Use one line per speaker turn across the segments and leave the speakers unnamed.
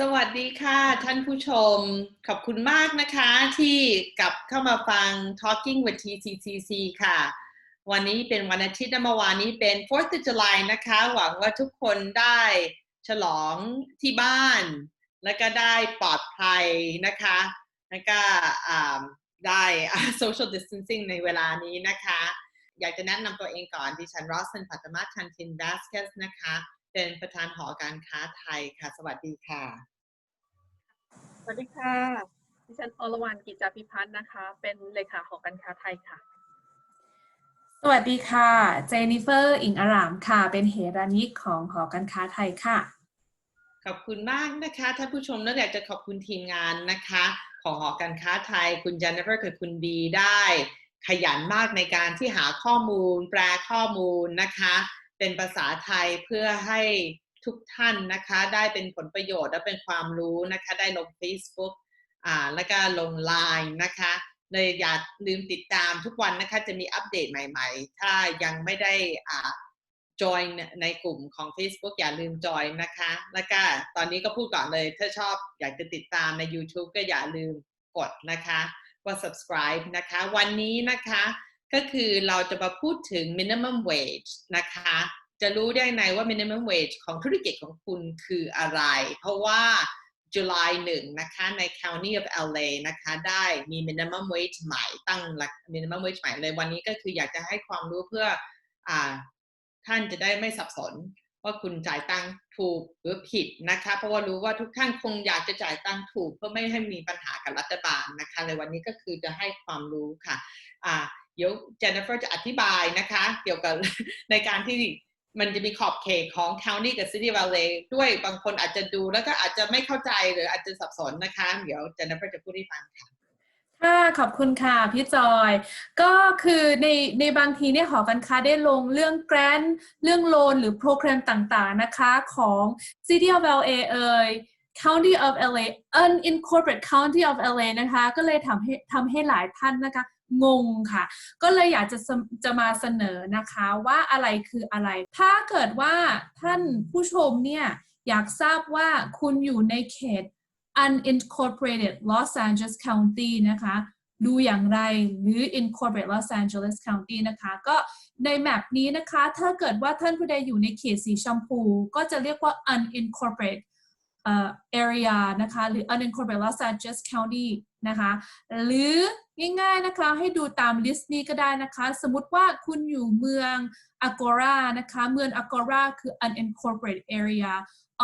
สวัสดีค่ะท่านผู้ชม ขอบคุณมากนะคะที่กลับเข้ามาฟัง Talking with TCCC ค่ะ วันนี้เป็นวันอาทิตย์นะเมื่อวานนี้เป็น 4th of July นะคะ หวังว่าทุกคนได้ฉลองที่บ้าน แล้วก็ได้ปลอดภัยนะคะ แล้วก็ได้ social distancing ในเวลานี้นะคะ อยากจะแนะนำตัวเองก่อนดิฉันรอสันปัตมาชันทิน v าสเกสนะคะเป็นประธานหอการค้าไทยค่ะ สวัสดีค่ะ
สวัสดีค่ะ ดิฉันอรวรรณกิจจาพิพัฒน์นะคะ เป็นเลขาหอการค้าไทยค่ะ
สวัสดีค่ะ เจนนิเฟอร์ อิงอารามค่ะ เป็นเฮรานิกของหอการค้าไทยค่ะ
ขอบคุณมากนะคะท่านผู้ชมแล้วอยากจะขอบคุณทีมงานนะคะ ของหอการค้าไทย คุณเจนนิเฟอร์กับคุณบีได้ ขยันมากในการที่หาข้อมูล แปลข้อมูลนะคะ เป็นภาษาไทยเพื่อให้ ทุกท่านนะคะ ได้เป็นผลประโยชน์และเป็นความรู้นะคะ ได้ลง Facebook อ่าแล้วก็ลง Line นะคะเลยอย่าลืมติดตามทุกวันนะคะจะมีอัปเดตใหม่ ๆ ถ้ายังไม่ได้อ่า join ในกลุ่มของ Facebook อย่าลืม join นะคะ แล้วก็ตอนนี้ก็พูดก่อนเลย ถ้าชอบอยากจะติดตามใน YouTube ก็อย่าลืมกดนะคะว่า subscribe นะคะ วันนี้นะคะก็คือเราจะมาพูดถึง minimum wage นะคะ จะรู้ได้ไงว่า minimum wage ของธุรกิจของคุณคืออะไร เพราะว่า July 1 นะคะ ใน County of LA นะคะ ได้มี minimum wage ใหม่ตั้งหลัก minimum wage ใหม่เลยวันนี้ก็คืออยากจะให้ความรู้เพื่ออท่านจะได้ไม่สับสนว่าคุณจ่ายตังถูกหรือผิดนะคะ เพราะว่ารู้ว่าทุกท่านคงอยากจะจ่ายตังถูกเพื่อไม่ให้มีปัญหากับรัฐบาลนะคะเลยวันนี้ก็คือจะให้ความรู้ค่ะอ่าเดี๋ยวเจนนิเฟอร์จะอธิบายนะคะ เกี่ยวกับในการที่ มันจะมีขอบเขตของ county กับ city valley ด้วยบางคนอาจจะดูแล้วก็อาจจะไม่เข้าใจหรืออาจจะสับสนนะคะ เดี๋ยวเจนนิเฟอร์จะพูดให้ฟังค่ะ
ค่ะขอบคุณค่ะพี่จอย ก็คือในในบางทีเนี่ยหอการค้าได้ลงเรื่องแกรนเรื่องโลนหรือโปรแกรมต่างๆนะคะของ City of LA เอ่ย County of LA unincorporated County of LA นะคะ ก็เลยทำให้ทำให้หลายท่านนะคะ งงค่ะ ก็เลยอยากจะจะมาเสนอนะคะว่าอะไรคืออะไร ถ้าเกิดว่าท่านผู้ชมเนี่ยอยากทราบว่าคุณอยู่ในเขต unincorporated Los Angeles County นะคะ ดูอย่างไรหรือ incorporated Los Angeles County นะคะ ก็ในแมปนี้นะคะ ถ้าเกิดว่าท่านผู้ใดอยู่ในเขตสีชมพู ก็จะเรียกว่า unincorporated uh, area นะคะ หรือ unincorporated Los Angeles County นะคะ หรือ ง่ายๆนะคะ ให้ดูตามลิสต์นี้ก็ได้นะคะ สมมติว่าคุณอยู่เมือง Agora นะคะ เมือง Agora คือ unincorporated area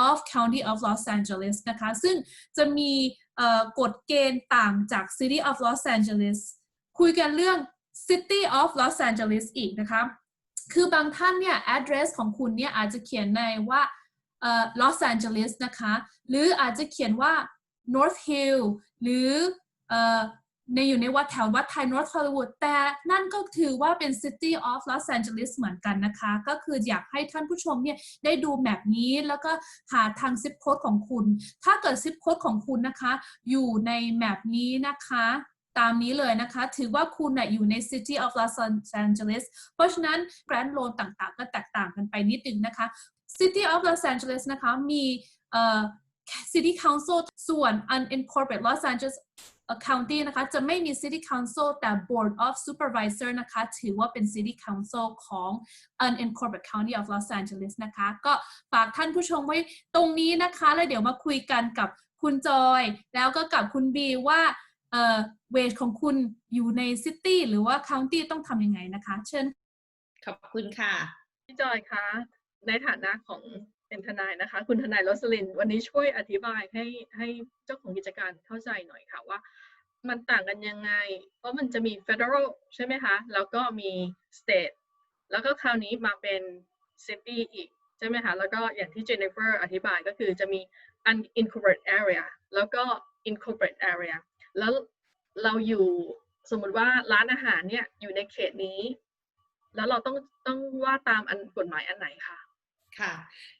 of County of Los Angeles นะคะ ซึ่งจะมีกฎเกณฑ์ต่างจาก City of Los Angeles คุยกันเรื่อง City of Los Angeles อีกนะคะ คือบางท่านเนี่ย address ของคุณเนี่ยอาจจะเขียนในว่า Los Angeles นะคะ หรืออาจจะเขียนว่า North Hill หรือ ในอยู่ในวัดแถววัดไทย North Hollywood แต่นั่นก็ถือว่าเป็น City of Los Angeles เหมือนกันนะคะ ก็คืออยากให้ท่านผู้ชมเนี่ยได้ดูแมปนี้แล้วก็หาทางซิปโค้ดของคุณ ถ้าเกิดซิปโค้ดของคุณนะคะ อยู่ในแมปนี้นะคะตามนี้เลยนะคะ ถือว่าคุณนะอยู่ใน City of Los Angeles เพราะฉะนั้นแบรนด์โลนต่างๆ ก็แตกต่างกันไปนิดนึงนะคะ City of Los Angeles นะคะ มีเอ่อ City Council ส่วน unincorporated Los Angeles County นะคะจะไม่มี City Council แต่ Board of Supervisor นะคะถือว่าเป็น City Council ของ unincorporated County of Los Angeles นะคะก็ฝากท่านผู้ชมไว้ตรงนี้นะคะ แล้วเดี๋ยวมาคุยกันกับคุณจอย แล้วก็กับคุณบีว่าเอ่อเวทของคุณอยู่ใน City หรือว่า County ต้องทำยังไงนะคะ เชิญ
ขอบคุณค่ะ
พี่จอยคะ ในฐานะของ เป็นทนายนะคะ คุณทนายรสลิน วันนี้ช่วยอธิบายให้ให้เจ้าของกิจการเข้าใจหน่อยค่ะว่า มันต่างกันยังไง เพราะมันจะมี federal ใช่ไหมคะ แล้วก็มี state แล้วก็คราวนี้มาเป็น city อีก ใช่ไหมคะ แล้วก็อย่างที่เจนนิเฟอร์อธิบายก็คือจะมี unincorporated area แล้วก็ incorporated area แล้วเราอยู่สมมุติว่าร้านอาหารเนี่ยอยู่ในเขตนี้ แล้วเราต้องต้องว่าตามอันกฎหมายอันไหนคะ
ค่ะ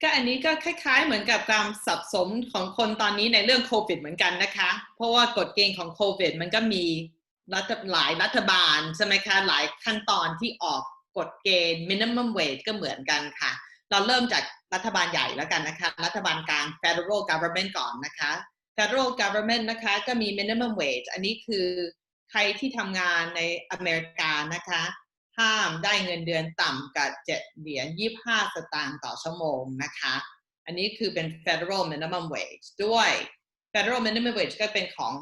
ก็อันนี้ก็คล้าย ๆ เหมือนกับการสับสนของคนตอนนี้ในเรื่องโควิดเหมือนกันนะคะ เพราะว่ากฎเกณฑ์ของโควิด มันก็มีรัฐหลายรัฐบาลใช่ไหมคะหลายขั้นตอนที่ออกกฎเกณฑ์ minimum wage ก็เหมือนกันค่ะ เราเริ่มจากรัฐบาลใหญ่แล้วกันนะคะ รัฐบาลกลาง federal government ก่อนนะคะ federal government นะคะก็มี minimum wage อันนี้คือใครที่ทำงานในอเมริกานะคะ ห้ามได้เงินเดือนต่ำกับ7เหรียญ25สตางค์ต่อชั่วโมงนะคะ อันนี้คือเป็น federal minimum wage ด้วย federal minimum wage ก็เป็นของ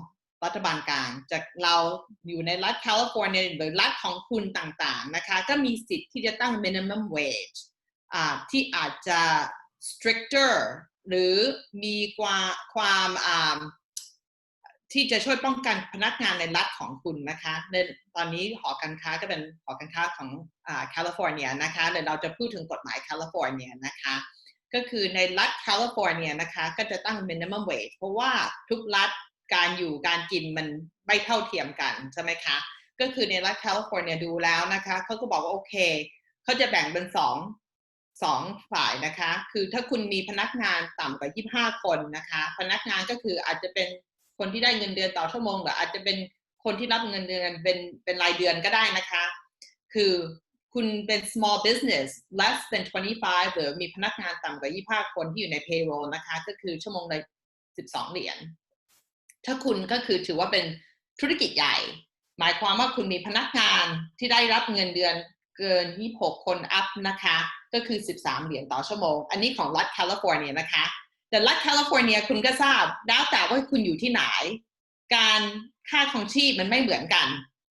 รัฐบาลกลางจากเราอยู่ในรัฐแคลิฟอร์เนียหรือรัฐของคุณต่างๆนะคะก็มีสิทธิ์ที่จะตั้ง minimum wage ที่อาจจะ stricter หรือมีความความ ที่จะช่วยป้องกันพนักงานในรัฐของคุณนะคะในตอนนี้หอการค้าก็เป็นหอการค้าของแคลิฟอร์เนียนะคะเดี๋ยวเราจะพูดถึงกฎหมายแคลิฟอร์เนียนะคะ ก็คือในรัฐแคลิฟอร์เนียนะคะก็จะตั้ง minimum wage เพราะว่าทุกรัฐการอยู่การกินมันไม่เท่าเทียมกันใช่ไหมคะ ก็คือในรัฐแคลิฟอร์เนียดูแล้วนะคะเขาก็บอกว่าโอเคเขาจะแบ่งเป็นสองสองฝ่ายนะคะ คือถ้าคุณมีพนักงานต่ำกว่า 25 คนนะคะ พนักงานก็คืออาจจะเป็น คนที่ได้เงินเดือนต่อชั่วโมงหรืออาจจะเป็นคนที่รับเงินเดือนเป็นเป็นรายเดือนก็ได้นะคะ คือคุณเป็น small business less than 25 หรือมีพนักงานต่ำกว่า 25 คนที่อยู่ใน payroll นะคะ ก็คือชั่วโมงละ 12 เหรียญ ถ้าคุณก็คือถือว่าเป็นธุรกิจใหญ่ หมายความว่าคุณมีพนักงานที่ได้รับเงินเดือนเกิน 26 คนอัพนะคะ ก็คือ 13 เหรียญต่อชั่วโมง อันนี้ของรัฐแคลิฟอร์เนียนะคะ แต่รัฐแคลิฟอร์เนียคุณก็ทราบแล้วแต่ว่าคุณอยู่ที่ไหน การค่าของชีพมันไม่เหมือนกัน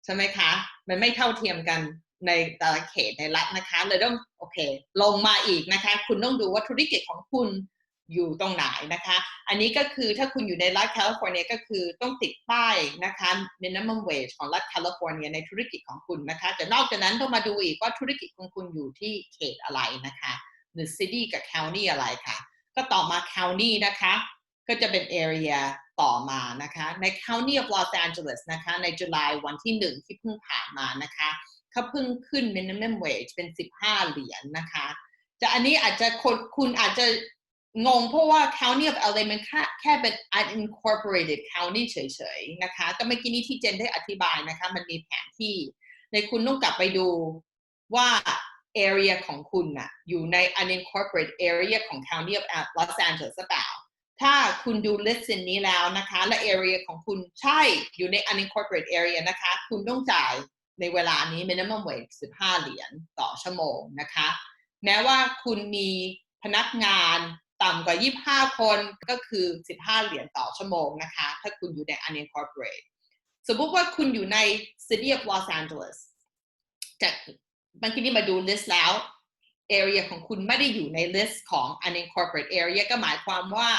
ใช่ไหมคะ มันไม่เท่าเทียมกันในแต่ละเขตในรัฐนะคะ เลยต้องโอเค ลงมาอีกนะคะ คุณต้องดูว่าธุรกิจของคุณอยู่ตรงไหนนะคะ อันนี้ก็คือถ้าคุณอยู่ในรัฐแคลิฟอร์เนียก็คือต้องติดป้ายนะคะ minimum wage ของรัฐแคลิฟอร์เนียในธุรกิจของคุณนะคะ แต่นอกจากนั้นต้องมาดูอีกว่าธุรกิจของคุณอยู่ที่เขตอะไรนะคะ หรือ city กับ county อะไรค่ะ ก็ต่อมา county นะคะ ก็จะเป็น area ต่อมานะคะ ใน county of Los Angeles นะคะ ในจุลายวันที่หนึ่งที่เพิ่งผ่านมานะคะเขาเพิ่งขึ้น minimum wage เป็น 15 เหรียญนะคะแต่อันนี้อาจจะคนคุณอาจจะงงเพราะว่า county of LA มันแค่แค่เป็น unincorporated county เฉยๆนะคะ ก็เมื่อกี้นี้ที่เจนได้อธิบายนะคะ มันมีแผนที่ ในคุณต้องกลับไปดูว่า area ของคุณน่ะอยู่ใน unincorporated area ของ county of Los Angeles หรือเปล่า ถ้าคุณดู list นี้แล้วนะคะ และ area ของคุณใช่อยู่ใน unincorporated area นะคะ คุณต้องจ่ายในเวลานี้ minimum wage 15 เหรียญต่อชั่วโมงนะคะ แม้ว่าคุณมีพนักงานต่ำกว่า 25 คนก็คือ 15 เหรียญต่อชั่วโมงนะคะ ถ้าคุณอยู่ใน unincorporated สมมติว่าคุณอยู่ใน city of Los Angeles จาก บางทีนี่มาดู list แล้ว area ของคุณไม่ได้อยู่ใน list ของ unincorporated area ก็หมายความว่า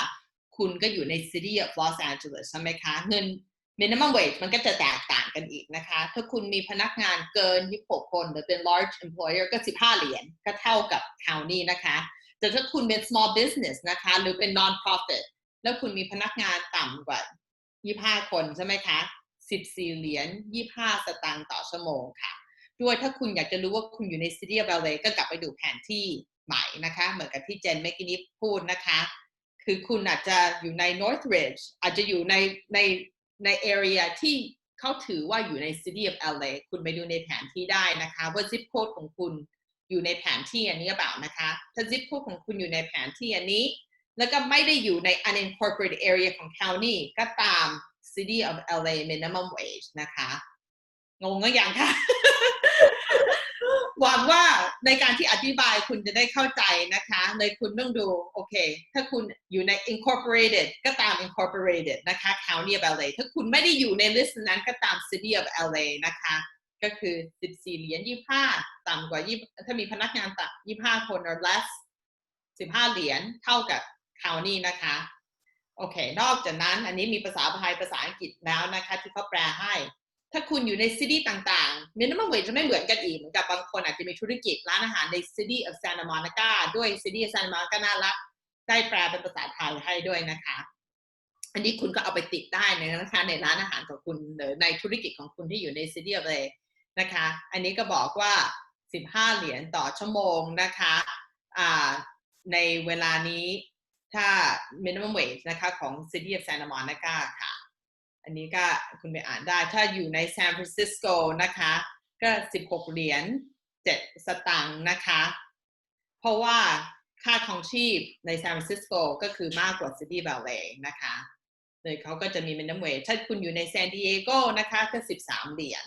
คุณก็อยู่ใน city of Los Angeles ใช่ไหมคะ เงิน minimum wage มันก็จะแตกต่างกันอีกนะคะ ถ้าคุณมีพนักงานเกิน 26 คนหรือเป็น large employer ก็ 15 เหรียญก็เท่ากับ county นะคะ แต่ถ้าคุณเป็น small business นะคะ หรือเป็น non-profit แล้วคุณมีพนักงานต่ำกว่า 25 คนใช่ไหมคะ 14 เหรียญ 25 สตางค์ต่อชั่วโมงค่ะ ด้วยถ้าคุณอยากจะรู้ว่าคุณอยู่ใน City of LA ก็กลับไปดูแผนที่ใหม่นะคะ เหมือนกับที่เจนเมกี้นี้พูดนะคะ คือคุณอาจจะอยู่ใน Northridge อาจจะอยู่ในในใน area ที่เขาถือว่าอยู่ใน City of LA คุณไปดูในแผนที่ได้นะคะ ว่า zip code ของคุณอยู่ในแผนที่อันนี้หรือเปล่านะคะ ถ้า zip code ของคุณอยู่ในแผนที่อันนี้ แล้วก็ไม่ได้อยู่ใน unincorporated area ของ county ก็ตาม City of LA minimum wage นะคะ งงก็อยังค่ะ หวังว่าในการที่อธิบายคุณจะได้เข้าใจนะคะเลยคุณต้องดูโอเค ถ้าคุณอยู่ใน incorporated ก็ตาม incorporated นะคะ county of LA ถ้าคุณไม่ได้อยู่ใน list นั้นก็ตาม city of LA นะคะ ก็คือ 14 เหรียญ 25 ต่ำกว่า 20 ถ้ามีพนักงานต่ำ25 คน or less 15 เหรียญเท่ากับ county นะคะโอเค นอกจากนั้นอันนี้มีภาษาไทยภาษาอังกฤษแล้วนะคะ ที่เขาแปลให้ ถ้าคุณอยู่ในซิตี้ต่างๆ minimum wage จะไม่เหมือนกันอีกเหมือนกับบางคนอาจจะมีธุรกิจร้านอาหารใน city of Santa Monica ด้วย city of Santa Monica น่ารักได้แปลเป็นภาษาไทยให้ด้วยนะคะ อันนี้คุณก็เอาไปติดได้นะคะในร้านอาหารของคุณหรือในธุรกิจของคุณที่อยู่ใน city of LA นะคะ อันนี้ก็บอกว่า 15 เหรียญต่อชั่วโมงนะคะในเวลานี้ถ้า minimum wage นะคะของ city of Santa Monica ค่ะ อันนี้ก็คุณไปอ่านได้ถ้าอยู่ในซานฟรานซิสโกนะคะ ก็ 16 เหรียญ7สตางค์นะคะ เพราะว่าค่าของชีพในซานฟรานซิสโกก็คือมากกว่าซิตี้ l ล y นะคะเลยเขาก็จะมี minimum wage ถ้าคุณอยู่ในซานดิเอโกนะคะก็ 13 เหรียญ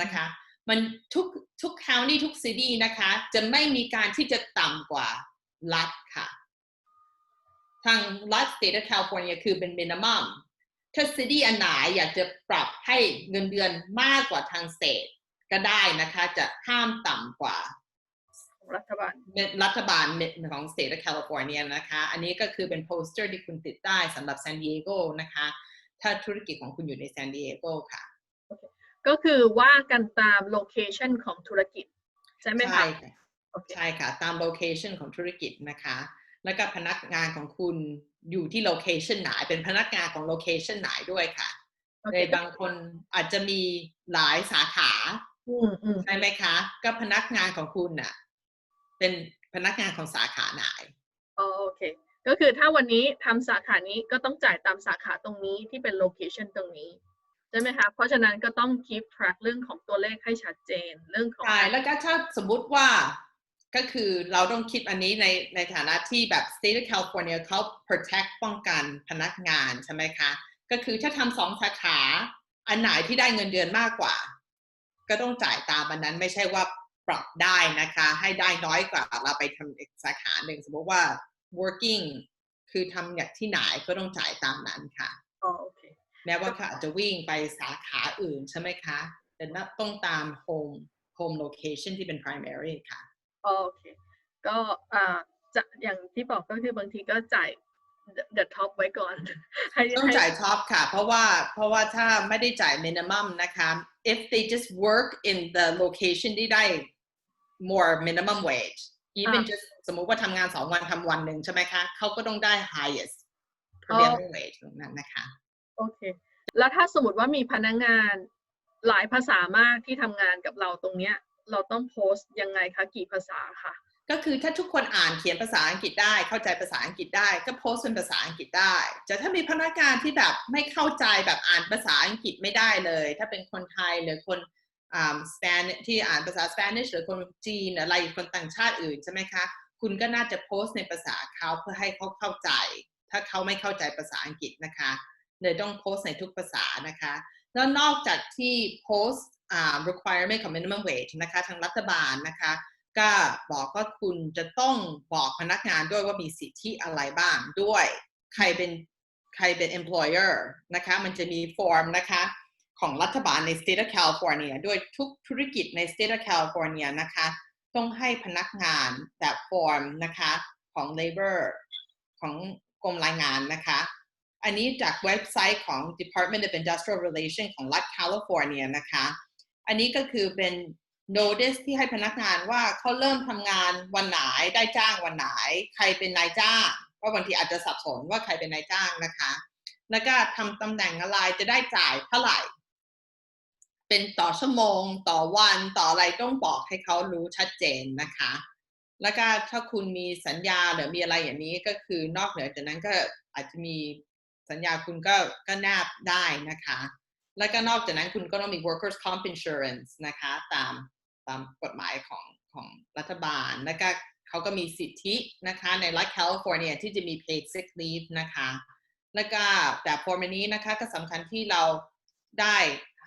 นะคะ มันทุกทุก county ทุก city นะคะ จะไม่มีการที่จะต่ำกว่ารัฐค่ะ ทางรัฐ state of California คือเป็น minimum ถ้า city อันไหนอยากจะปรับให้เงินเดือนมากกว่าทาง state ก็ได้นะคะ จะห้ามต่ำกว่า
ของรัฐบาล
รัฐบาลของ state of California นะคะ อันนี้ก็คือเป็นโปสเตอร์ที่คุณติดได้สำหรับซานดิเอโกนะคะ ถ้าธุรกิจของคุณอยู่ในซานดิเอโกค่ะ
ก็คือว่ากันตามโลเคชันของธุรกิจ ใช่ไหมคะ
ใช่ค่ะ
โอเค
ใช่ค่ะตามโลเคชันของธุรกิจนะคะ แล้วก็พนักงานของคุณอยู่ที่โลเคชันไหนเป็นพนักงานของโลเคชันไหนด้วยค่ะ
โอ
ใน
เค
บางคนอาจจะมีหลายสาขา
อืมอืม
ใช่ไหมคะ ก็พนักงานของคุณน่ะ เป็นพนักงานของสาขาไหน
อ๋อโอเค ก็คือถ้าวันนี้ทำสาขานี้ก็ต้องจ่ายตามสาขาตรงนี้ที่เป็นโลเคชันตรงนี้ใช่ไหมคะ เพราะฉะนั้นก็ต้อง keep track เรื่องของตัวเลขให้ชัดเจนเรื่องของ
ใช่แล้วก็ถ้าสมมุติว่า ก็คือเราต้องคิดอันนี้ในในฐานะที่แบบ state of California เขา protect ป้องกันพนักงานใช่ไหมคะ ก็คือถ้าทำสองสาขาอันไหนที่ได้เงินเดือนมากกว่า ก็ต้องจ่ายตามอันนั้นไม่ใช่ว่าปรับได้นะคะ ให้ได้น้อยกว่าเราไปทำอีกสาขาหนึ่งสมมติว่า working คือทำอย่างที่ไหนก็ต้องจ่ายตามนั้นค่ะ
อ๋อโอเค
แม้ว่าเขาอาจจะวิ่งไปสาขาอื่นใช่ไหมคะ แต่ต้องตาม home home location ที่เป็น primary ค่ะ
โอเค ก็อ่าจะอย่างที่บอกก็คือบางทีก็จ่าย the, the top ไว้ก่อนให้
ต้อง
ให้
จ่ายท็อปค่ะ เพราะว่าเพราะว่าถ้าไม่ได้จ่าย minimum นะคะ if they just work in the location ที่ได้ more minimum wage even
อ่า
just สมมุติว่าทำงานสองวันทำวันหนึ่งใช่ไหมคะเขาก็ต้องได้ highest prevailing wage ตรงนั้นนะคะ
โอเค แล้วถ้าสมมติว่ามีพนักงานหลายภาษามากที่ทำงานกับเราตรงเนี้ย เราต้องโพสต์ยังไงคะกี่ภาษาคะ
ก็คือถ้าทุกคนอ่านเขียนภาษาอังกฤษได้ เข้าใจภาษาอังกฤษได้ ก็โพสต์เป็นภาษาอังกฤษได้แต่ถ้ามีพนักงานที่แบบไม่เข้าใจแบบอ่านภาษาอังกฤษไม่ได้เลย ถ้าเป็นคนไทยหรือคนอ่าสเปนที่อ่านภาษาสเปนิชหรือคนจีนอะไรคนต่างชาติอื่นใช่ไหมคะคุณก็น่าจะโพสต์ในภาษาเขาเพื่อให้เขาเข้าใจ ถ้าเขาไม่เข้าใจภาษาอังกฤษนะคะเลยต้องโพสต์ในทุกภาษานะคะ แล้วนอกจากที่โพสต์ requirement ของ minimum wage นะคะทางรัฐบาลนะคะก็บอกว่าคุณจะต้องบอกพนักงานด้วยว่ามีสิทธิอะไรบ้างด้วย ใครเป็นใครเป็น employer นะคะมันจะมีฟอร์มนะคะของรัฐบาลใน state of California ด้วยทุกธุรกิจใน state of California นะคะต้องให้พนักงานแบบฟอร์มนะคะของ labor ของกรมแรงงานนะคะ อันนี้จากเว็บไซต์ของ Department of Industrial Relations ของรัฐแคลิฟอร์เนียนะคะ อันนี้ก็คือเป็น notice ที่ให้พนักงานว่าเขาเริ่มทำงานวันไหนได้จ้างวันไหน ใครเป็นนายจ้างเพราะบางทีอาจจะสับสนว่าใครเป็นนายจ้างนะคะ แล้วก็ทำตำแหน่งอะไรจะได้จ่ายเท่าไหร่ เป็นต่อชั่วโมง ต่อวันต่ออะไรต้องบอกให้เขารู้ชัดเจนนะคะ แล้วก็ถ้าคุณมีสัญญาหรือมีอะไรอย่างนี้ก็คือนอกเหนือจากนั้นก็อาจจะมีสัญญาคุณก็ก็แนบได้นะคะ แล้วก็นอกจากนั้นคุณก็ต้องมี workers comp insurance นะคะตามตามกฎหมายของของรัฐบาล แล้วก็เขาก็มีสิทธินะคะในรัฐแคลิฟอร์เนียที่จะมี paid sick leave นะคะ แล้วก็แต่ฟอร์มนี้นะคะก็สำคัญที่เราได้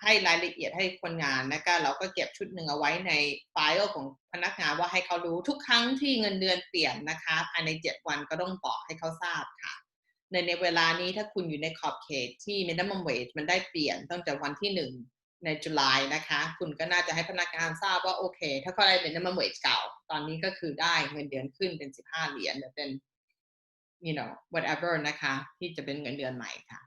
ให้รายละเอียดให้คนงานนะคะเราก็เก็บชุดหนึ่งเอาไว้ในไฟล์ของพนักงานว่าให้เขารู้ทุกครั้งที่เงินเดือนเปลี่ยนนะคะภายใน 7 วันก็ต้องบอกให้เขาทราบค่ะ ในในเวลานี้ถ้าคุณอยู่ในขอบเขตที่ minimum wage มันได้เปลี่ยนตั้งแต่วันที่1ในจุลายนะคะ คุณก็น่าจะให้พนักงานทราบว่าโอเค ถ้าเขาได้ minimum wage เก่า ตอนนี้ก็คือได้เงินเดือนขึ้นเป็น15เหรียญหรือเป็น you know whatever นะคะ ที่จะเป็นเงินเดือนใหม่ค่ะ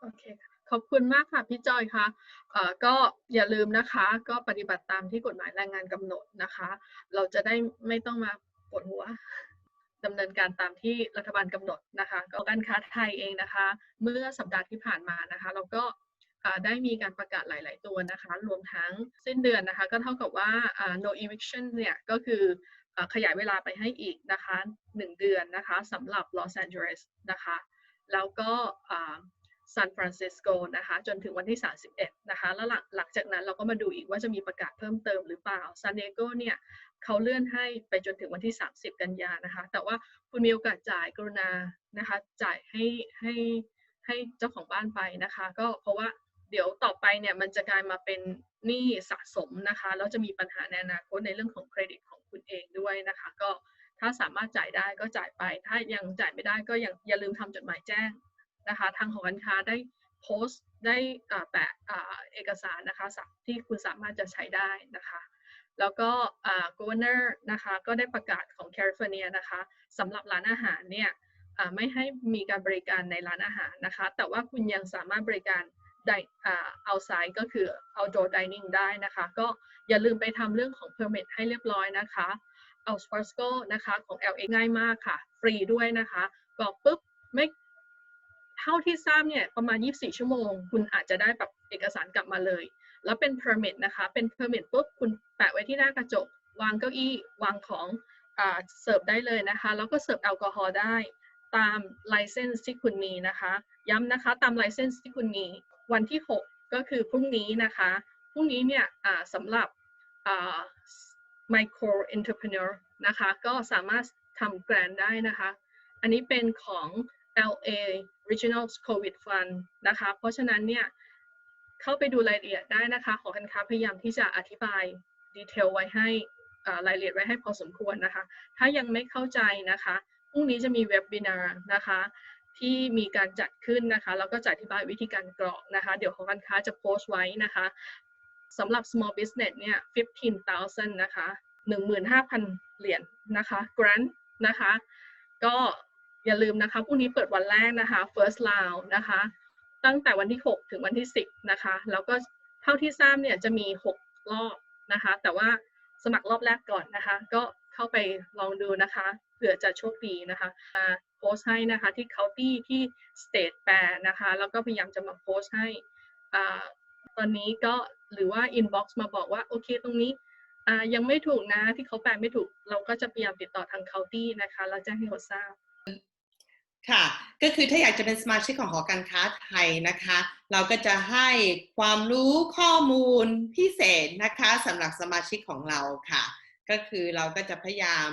โอเคขอบคุณมากค่ะพี่จอยค่ะเอ่อก็อย่าลืมนะคะ ก็ปฏิบัติตามที่กฎหมายแรงงานกำหนดนะคะ เราจะได้ไม่ต้องมาปวดหัว ดำเนินการตามที่รัฐบาลกำหนดนะคะก็การค้าไทยเองนะคะ เมื่อสัปดาห์ที่ผ่านมานะคะ เราก็ได้มีการประกาศหลาย ๆ ตัวนะคะ รวมทั้งสิ้นเดือนนะคะ ก็เท่ากับว่า no eviction เนี่ยก็คืออขยายเวลาไปให้อีกนะคะหนึ่งเดือนนะคะสำหรับลอสแอนเจลิสนะคะ แล้วก็ซานฟรานซิสโกนะคะจนถึงวันที่ 31 นะคะ แล้วหลังหลังจากนั้นเราก็มาดูอีกว่าจะมีประกาศเพิ่มเติมหรือเปล่าซานดิเอโกเนี่ย เขาเลื่อนให้ไปจนถึงวันที่ 30 กันยานะคะ แต่ว่าคุณมีโอกาสจ่ายกรุณานะคะ จ่ายให้ให้ให้เจ้าของบ้านไปนะคะ ก็เพราะว่าเดี๋ยวต่อไปเนี่ยมันจะกลายมาเป็นหนี้สะสมนะคะแล้วจะมีปัญหาในอนาคตในเรื่องของเครดิตของคุณเองด้วยนะคะ ก็ถ้าสามารถจ่ายได้ก็จ่ายไป ถ้ายังจ่ายไม่ได้ก็ยังอย่าลืมทำจดหมายแจ้งนะคะ ทางหอการค้าได้โพสต์ได้อ่าแปะเอกสารนะคะที่คุณสามารถจะใช้ได้นะคะ แล้วก็ governor นะคะก็ได้ประกาศของแคลิฟอร์เนียนะคะสำหรับร้านอาหารเนี่ยไม่ให้มีการบริการในร้านอาหารนะคะ แต่ว่าคุณยังสามารถบริการได้อ่า outside ก็คือ outdoor dining ได้นะคะ ก็อย่าลืมไปทำเรื่องของ permit ให้เรียบร้อยนะคะเอาสปอร์ตโกนะคะของ LA ง่ายมากค่ะ ฟรีด้วยนะคะกรอกปุ๊บไม่เท่าที่ทราบเนี่ยประมาณ 24 ชั่วโมง คุณอาจจะได้แบบเอกสารกลับมาเลย แล้วเป็น permit นะคะ เป็น permit ปุ๊บคุณแปะไว้ที่หน้ากระจก วางเก้าอี้วางของอ่าเสิร์ฟได้เลยนะคะ แล้วก็เสิร์ฟแอลกอฮอล์ได้ตาม license ที่คุณมีนะคะ ย้ำนะคะตาม license ที่คุณมีวันที่ 6 ก็คือพรุ่งนี้นะคะพรุ่งนี้เนี่ยสำหรับ micro entrepreneur นะคะ ก็สามารถทำแกรนได้นะคะ อันนี้เป็นของ LA Regional COVID Fund นะคะ เพราะฉะนั้นเนี่ย เข้าไปดูรายละเอียดได้นะคะหอการค้าพยายามที่จะอธิบายดีเทลไว้ให้รายละเอียดไว้ให้พอสมควรนะคะ ถ้ายังไม่เข้าใจนะคะพรุ่งนี้จะมีเว็บ i นาร์นะคะที่มีการจัดขึ้นนะคะแล้วก็จะอธิบายวิธีการกรอกนะคะ เดี๋ยวหอการค้าจะโพสต์ไว้นะคะสำหรับ small business เนี่ย 15,000 นะคะ 15,000 เหรียญนะคะ grant นะคะ ก็อย่าลืมนะคะพรุ่งนี้เปิดวันแรกนะคะ first round นะคะ ตั้งแต่วันที่ 6 ถึงวันที่ 10 นะคะ แล้วก็เท่าที่ทราบเนี่ยจะมี 6 รอบนะคะ แต่ว่าสมัครรอบแรกก่อนนะคะ ก็เข้าไปลองดูนะคะเผื่อจะโชคดีนะคะมาโพสต์ให้นะคะที่ county ที่ state แปลนะคะ แล้วก็พยายามจะมาโพสต์ให้อตอนนี้ก็หรือว่า inbox มาบอกว่าโอเคตรงนี้ยังไม่ถูกนะที่เขาแปลไม่ถูกเราก็จะพยายามติดต่อทาง county นะคะแล้วแจ้งให้เขาทราบ
ค่ะก็คือถ้าอยากจะเป็นสมาชิกของหอการค้าไทยนะคะ เราก็จะให้ความรู้ข้อมูลพิเศษนะคะสำหรับสมาชิกของเราค่ะ ก็คือเราก็จะพยายาม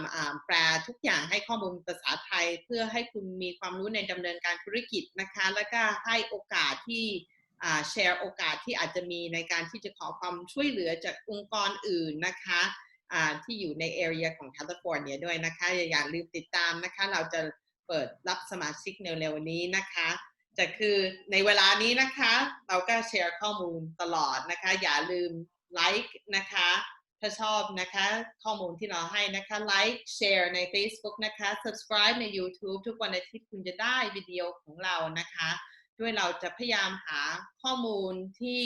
แปลทุกอย่างให้ข้อมูลภาษาไทย เพื่อให้คุณมีความรู้ในดำเนินการธุรกิจนะคะ แล้วก็ให้โอกาสที่แชร์โอกาสที่อาจจะมีในการที่จะขอความช่วยเหลือจากองค์กรอื่นนะคะที่อยู่ในเอเรียของแคลิฟอร์เนียด้วยนะคะ อย่าลืมติดตามนะคะเราจะ เปิดรับสมาชิกเร็วๆนี้นะคะจะคือในเวลานี้นะคะ เราก็แชร์ข้อมูลตลอดนะคะ อย่าลืมไลค์นะคะ ถ้าชอบนะคะข้อมูลที่เราให้นะคะไลค์แชร์ใน Facebook นะคะ subscribe ใน YouTube ทุกวันอาทิตย์คุณจะได้วิดีโอของเรานะคะ ด้วยเราจะพยายามหาข้อมูลที่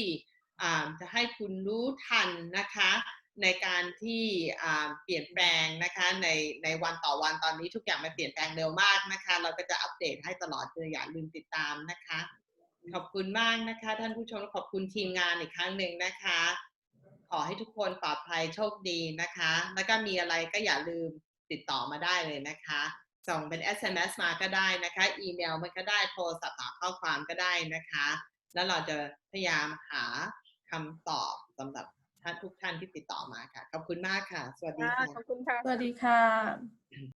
จะให้คุณรู้ทันนะคะ ในการที่เปลี่ยนแปลงนะคะในในวันต่อวันตอนนี้ทุกอย่างมันเปลี่ยนแปลงเร็วมากนะคะ เราก็จะอัปเดตให้ตลอดเลยอย่าลืมติดตามนะคะ ขอบคุณมากนะคะ ท่านผู้ชมขอบคุณทีมงานอีกครั้งหนึ่งนะคะ ขอให้ทุกคนปลอดภัยโชคดีนะคะ แล้วก็มีอะไรก็อย่าลืมติดต่อมาได้เลยนะคะส่งเป็น SMS มาก็ได้นะคะ อีเมลมันก็ได้โทรศัพท์หาข้อความก็ได้นะคะ แล้วเราจะพยายามหาคำตอบสำหรับ ท่านทุกท่านที่ติดต่อมาค่ะ ขอบคุณมากค่ะ สวัสดีค่ะ
ขอบคุณค่ะ
สวัสดีค่ะ